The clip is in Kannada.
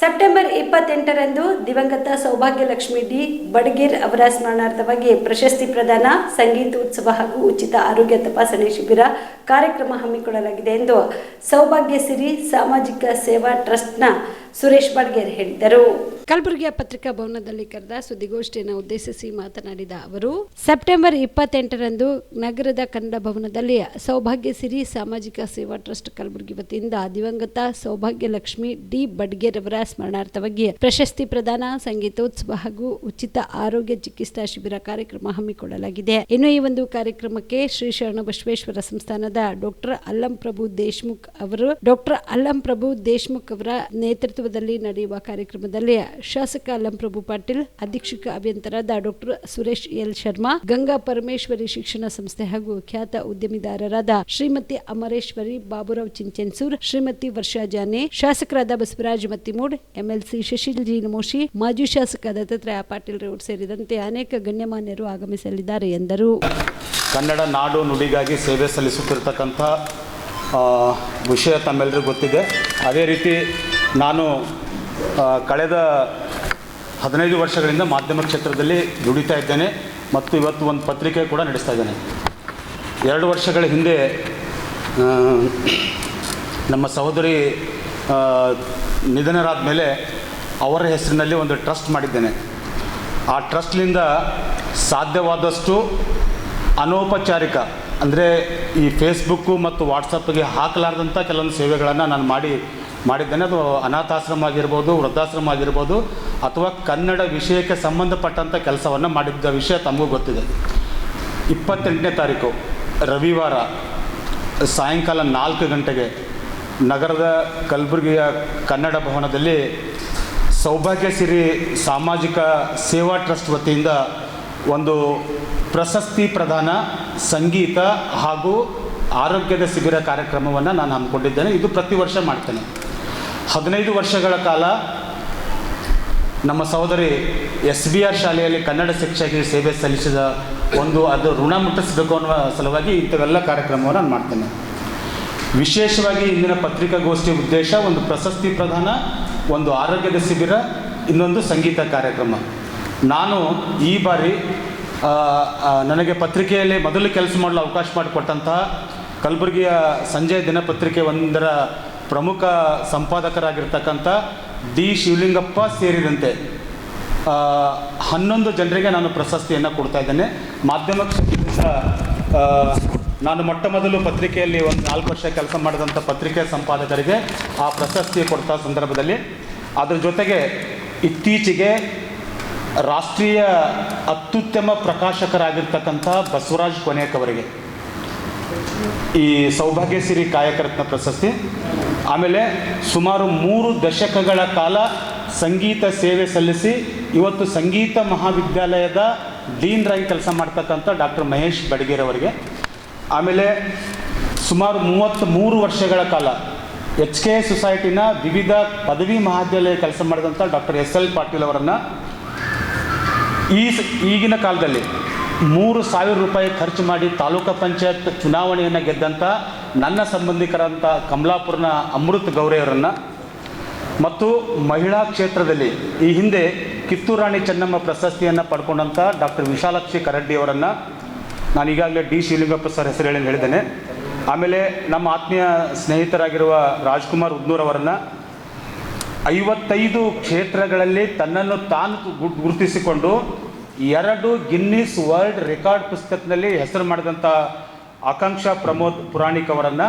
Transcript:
ಸೆಪ್ಟೆಂಬರ್ ಇಪ್ಪತ್ತೆಂಟರಂದು ದಿವಂಗತ ಸೌಭಾಗ್ಯಲಕ್ಷ್ಮಿ ಡಿ. ಬಡ್ಗಿರ್ ಅವರ ಸ್ಮರಣಾರ್ಥವಾಗಿ ಪ್ರಶಸ್ತಿ ಪ್ರದಾನ ಸಂಗೀತ ಉತ್ಸವ ಹಾಗೂ ಉಚಿತ ಆರೋಗ್ಯ ತಪಾಸಣೆ ಶಿಬಿರ ಕಾರ್ಯಕ್ರಮ ಹಮ್ಮಿಕೊಳ್ಳಲಾಗಿದೆ ಎಂದು ಸೌಭಾಗ್ಯ ಸಿರಿ ಸಾಮಾಜಿಕ ಸೇವಾ ಟ್ರಸ್ಟ್ನ ಸುರೇಶ್ ಬಡ್ಗೇರ್ ಹೇಳಿದರು. ಕಲಬುರಗಿಯ ಪತ್ರಿಕಾ ಭವನದಲ್ಲಿ ಕರೆದ ಸುದ್ದಿಗೋಷ್ಠಿಯನ್ನು ಉದ್ದೇಶಿಸಿ ಮಾತನಾಡಿದ ಅವರು, ಸೆಪ್ಟೆಂಬರ್ ಇಪ್ಪತ್ತೆಂಟರಂದು ನಗರದ ಕನ್ನಡ ಭವನದಲ್ಲಿ ಸೌಭಾಗ್ಯ ಸಿರಿ ಸಾಮಾಜಿಕ ಸೇವಾ ಟ್ರಸ್ಟ್ ಕಲಬುರಗಿ ವತಿಯಿಂದ ದಿವಂಗತ ಸೌಭಾಗ್ಯ ಲಕ್ಷ್ಮಿ ಡಿ ಬಡ್ಗೇರ್ ಅವರ ಸ್ಮರಣಾರ್ಥವಾಗಿ ಪ್ರಶಸ್ತಿ ಪ್ರದಾನ, ಸಂಗೀತೋತ್ಸವ ಹಾಗೂ ಉಚಿತ ಆರೋಗ್ಯ ಚಿಕಿತ್ಸಾ ಶಿಬಿರ ಕಾರ್ಯಕ್ರಮ ಹಮ್ಮಿಕೊಳ್ಳಲಾಗಿದೆ. ಇನ್ನು ಈ ಒಂದು ಕಾರ್ಯಕ್ರಮಕ್ಕೆ ಶ್ರೀ ಶರಣ ಬಸವೇಶ್ವರ ಸಂಸ್ಥಾನದ ಡಾಕ್ಟರ್ ಅಲ್ಲಂ ಪ್ರಭು ದೇಶ್ಮುಖ್ ಅವರು, ಡಾಕ್ಟರ್ ಅಲ್ಲಂ ಪ್ರಭು ದೇಶ್ಮುಖ್ ಅವರ ನೇತೃತ್ವದಲ್ಲಿ ನಡೆಯುವ ಕಾರ್ಯಕ್ರಮದಲ್ಲಿ ಶಾಸಕ ಲಂಪ್ರಭು ಪ್ರಭು ಪಾಟೀಲ್, ಅಧೀಕ್ಷಕ ಅಭಿಯಂತರಾದ ಡಾಕ್ಟರ್ ಸುರೇಶ್ ಎಲ್ ಶರ್ಮಾ, ಗಂಗಾ ಪರಮೇಶ್ವರಿ ಶಿಕ್ಷಣ ಸಂಸ್ಥೆ ಹಾಗೂ ಖ್ಯಾತ ಉದ್ಯಮಿದಾರರಾದ ಶ್ರೀಮತಿ ಅಮರೇಶ್ವರಿ, ಬಾಬುರಾವ್ ಚಿಂಚನ್ಸೂರ್, ಶ್ರೀಮತಿ ವರ್ಷಾ ಜಾನೆ, ಶಾಸಕರಾದ ಬಸವರಾಜ್ ಮತ್ತಿಮೂಡ್, ಎಂಎಲ್ಸಿ ಶಶಿಲ್ ಜಿ ನಮೋಶಿ ಮಾಜಿ ಶಾಸಕ ದತ್ತಾತ್ರೇಯ ಪಾಟೀಲ್ ರೌಡ್ ಸೇರಿದಂತೆ ಅನೇಕ ಗಣ್ಯಮಾನ್ಯರು ಆಗಮಿಸಲಿದ್ದಾರೆ ಎಂದರು. ಕನ್ನಡ ನಾಡು ನುಡಿಗಾಗಿ ಸೇವೆ ಸಲ್ಲಿಸುತ್ತಿರತಕ್ಕಂಥ ವಿಷಯ ತಮ್ಮೆಲ್ಲರಿಗೂ ಗೊತ್ತಿದೆ. ಅದೇ ರೀತಿ ನಾನು ಕಳೆದ ಹದಿನೈದು ವರ್ಷಗಳಿಂದ ಮಾಧ್ಯಮ ಕ್ಷೇತ್ರದಲ್ಲಿ ದುಡಿತಾ ಇದ್ದೇನೆ ಮತ್ತು ಇವತ್ತು ಒಂದು ಪತ್ರಿಕೆ ಕೂಡ ನಡೆಸ್ತಾ ಇದ್ದೇನೆ. ಎರಡು ವರ್ಷಗಳ ಹಿಂದೆ ನಮ್ಮ ಸಹೋದರಿ ನಿಧನರಾದ ಮೇಲೆ ಅವರ ಹೆಸರಿನಲ್ಲಿ ಒಂದು ಟ್ರಸ್ಟ್ ಮಾಡಿದ್ದೇನೆ. ಆ ಟ್ರಸ್ಟ್ಲಿಂದ ಸಾಧ್ಯವಾದಷ್ಟು ಅನೌಪಚಾರಿಕ ಅಂದರೆ ಈ ಫೇಸ್ಬುಕ್ಕು ಮತ್ತು ವಾಟ್ಸಪ್ಗೆ ಹಾಕಲಾರ್ದಂಥ ಕೆಲವೊಂದು ಸೇವೆಗಳನ್ನು ನಾನು ಮಾಡಿ ಮಾಡಿದ್ದೇನೆ. ಅದು ಅನಾಥಾಶ್ರಮ ಆಗಿರ್ಬೋದು, ವೃದ್ಧಾಶ್ರಮ ಆಗಿರ್ಬೋದು, ಅಥವಾ ಕನ್ನಡ ವಿಷಯಕ್ಕೆ ಸಂಬಂಧಪಟ್ಟಂಥ ಕೆಲಸವನ್ನು ಮಾಡಿದ್ದ ವಿಷಯ ತಮಗೂ ಗೊತ್ತಿದೆ. ಇಪ್ಪತ್ತೆಂಟನೇ ತಾರೀಕು, ರವಿವಾರ, ಸಾಯಂಕಾಲ ನಾಲ್ಕು ಗಂಟೆಗೆ ನಗರದ ಕಲಬುರಗಿಯ ಕನ್ನಡ ಭವನದಲ್ಲಿ ಸೌಭಾಗ್ಯ ಸಿರಿ ಸಾಮಾಜಿಕ ಸೇವಾ ಟ್ರಸ್ಟ್ ವತಿಯಿಂದ ಒಂದು ಪ್ರಶಸ್ತಿ ಪ್ರದಾನ, ಸಂಗೀತ ಹಾಗೂ ಆರೋಗ್ಯದ ಶಿಬಿರ ಕಾರ್ಯಕ್ರಮವನ್ನು ನಾನು ಹಮ್ಮಿಕೊಂಡಿದ್ದೇನೆ. ಇದು ಪ್ರತಿ ವರ್ಷ ಮಾಡ್ತೇನೆ. ಹದಿನೈದು ವರ್ಷಗಳ ಕಾಲ ನಮ್ಮ ಸಹೋದರಿ ಎಸ್ ಬಿ ಆರ್ ಶಾಲೆಯಲ್ಲಿ ಕನ್ನಡ ಶಿಕ್ಷಕಿ ಸೇವೆ ಸಲ್ಲಿಸಿದ ಒಂದು ಅದು ಋಣ ಮುಟ್ಟಿಸಬೇಕು ಅನ್ನುವ ಸಲುವಾಗಿ ಇಂಥವೆಲ್ಲ ಕಾರ್ಯಕ್ರಮವನ್ನು ನಾನು ಮಾಡ್ತೇನೆ. ವಿಶೇಷವಾಗಿ ಇಂದಿನ ಪತ್ರಿಕಾಗೋಷ್ಠಿಯ ಉದ್ದೇಶ ಒಂದು ಪ್ರಶಸ್ತಿ ಪ್ರದಾನ, ಒಂದು ಆರೋಗ್ಯದ ಶಿಬಿರ, ಇನ್ನೊಂದು ಸಂಗೀತ ಕಾರ್ಯಕ್ರಮ. ನಾನು ಈ ಬಾರಿ ನನಗೆ ಪತ್ರಿಕೆಯಲ್ಲಿ ಮೊದಲು ಕೆಲಸ ಮಾಡಲು ಅವಕಾಶ ಮಾಡಿಕೊಟ್ಟಂತಹ ಕಲಬುರಗಿಯ ಸಂಜೆ ದಿನಪತ್ರಿಕೆ ಒಂದರ ಪ್ರಮುಖ ಸಂಪಾದಕರಾಗಿರ್ತಕ್ಕಂಥ ಡಿ ಶಿವಲಿಂಗಪ್ಪ ಸೇರಿದಂತೆ ಹನ್ನೊಂದು ಜನರಿಗೆ ನಾನು ಪ್ರಶಸ್ತಿಯನ್ನು ಕೊಡ್ತಾ ಇದ್ದೇನೆ. ಮಾಧ್ಯಮ ಕ್ಷೇತ್ರದಿಂದ ನಾನು ಮೊಟ್ಟ ಮೊದಲು ಪತ್ರಿಕೆಯಲ್ಲಿ ಒಂದು ನಾಲ್ಕು ವರ್ಷ ಕೆಲಸ ಮಾಡಿದಂಥ ಪತ್ರಿಕೆ ಸಂಪಾದಕರಿಗೆ ಆ ಪ್ರಶಸ್ತಿ ಕೊಡ್ತಾ ಸಂದರ್ಭದಲ್ಲಿ. ಅದರ ಜೊತೆಗೆ ಇತ್ತೀಚೆಗೆ ರಾಷ್ಟ್ರೀಯ ಅತ್ಯುತ್ತಮ ಪ್ರಕಾಶಕರಾಗಿರ್ತಕ್ಕಂಥ ಬಸವರಾಜ್ ಕೊನೆಯಕ್ಕವರಿಗೆ ಈ ಸೌಭಾಗ್ಯ ಸಿರಿ ಕಾಯಕರತ್ನ ಪ್ರಶಸ್ತಿ. ಆಮೇಲೆ ಸುಮಾರು ಮೂರು ದಶಕಗಳ ಕಾಲ ಸಂಗೀತ ಸೇವೆ ಸಲ್ಲಿಸಿ ಇವತ್ತು ಸಂಗೀತ ಮಹಾವಿದ್ಯಾಲಯದ ಡೀನ್ರಾಗಿ ಕೆಲಸ ಮಾಡ್ತಕ್ಕಂಥ ಡಾಕ್ಟರ್ ಮಹೇಶ್ ಬಡಗೇರವರಿಗೆ ಆಮೇಲೆ ಸುಮಾರು ಮೂವತ್ತ್ ಮೂರು ವರ್ಷಗಳ ಕಾಲ ಎಚ್ ಕೆ ಸೊಸೈಟಿನ ವಿವಿಧ ಪದವಿ ಮಹಾವಿದ್ಯಾಲಯ ಕೆಲಸ ಮಾಡಿದಂಥ ಡಾಕ್ಟರ್ ಎಸ್ ಎಲ್ ಪಾಟೀಲ್ ಅವರನ್ನು ಈ ಈಗಿನ ಕಾಲದಲ್ಲಿ ಮೂರು ಸಾವಿರ ರೂಪಾಯಿ ಖರ್ಚು ಮಾಡಿ ತಾಲೂಕು ಪಂಚಾಯತ್ ಚುನಾವಣೆಯನ್ನು ಗೆದ್ದಂಥ ನನ್ನ ಸಂಬಂಧಿಕರಂಥ ಕಮಲಾಪುರನ ಅಮೃತ್ ಗೌರೆಯವರನ್ನು ಮತ್ತು ಮಹಿಳಾ ಕ್ಷೇತ್ರದಲ್ಲಿ ಈ ಹಿಂದೆ ಕಿತ್ತೂರು ರಾಣಿ ಚೆನ್ನಮ್ಮ ಪ್ರಶಸ್ತಿಯನ್ನು ಪಡ್ಕೊಂಡಂಥ ಡಾಕ್ಟರ್ ವಿಶಾಲಾಕ್ಷಿ ಕರಡ್ಡಿ ಅವರನ್ನು ನಾನು ಈಗಾಗಲೇ ಡಿ ಶಿವಲಿಂಗಪ್ಪ ಸರ್ ಹೆಸರು ಹೇಳಿ ಹೇಳಿದ್ದೇನೆ. ಆಮೇಲೆ ನಮ್ಮ ಆತ್ಮೀಯ ಸ್ನೇಹಿತರಾಗಿರುವ ರಾಜ್ಕುಮಾರ್ ಉದ್ನೂರ್ ಅವರನ್ನು ಐವತ್ತೈದು ಕ್ಷೇತ್ರಗಳಲ್ಲಿ ತನ್ನನ್ನು ತಾನು ಗುರುತಿಸಿಕೊಂಡು ಎರಡು ಗಿನ್ನಿಸ್ ವರ್ಲ್ಡ್ ರೆಕಾರ್ಡ್ ಪುಸ್ತಕದಲ್ಲಿ ಹೆಸರು ಮಾಡಿದಂಥ ಆಕಾಂಕ್ಷಾ ಪ್ರಮೋದ್ ಪುರಾಣಿಕ್ ಅವರನ್ನು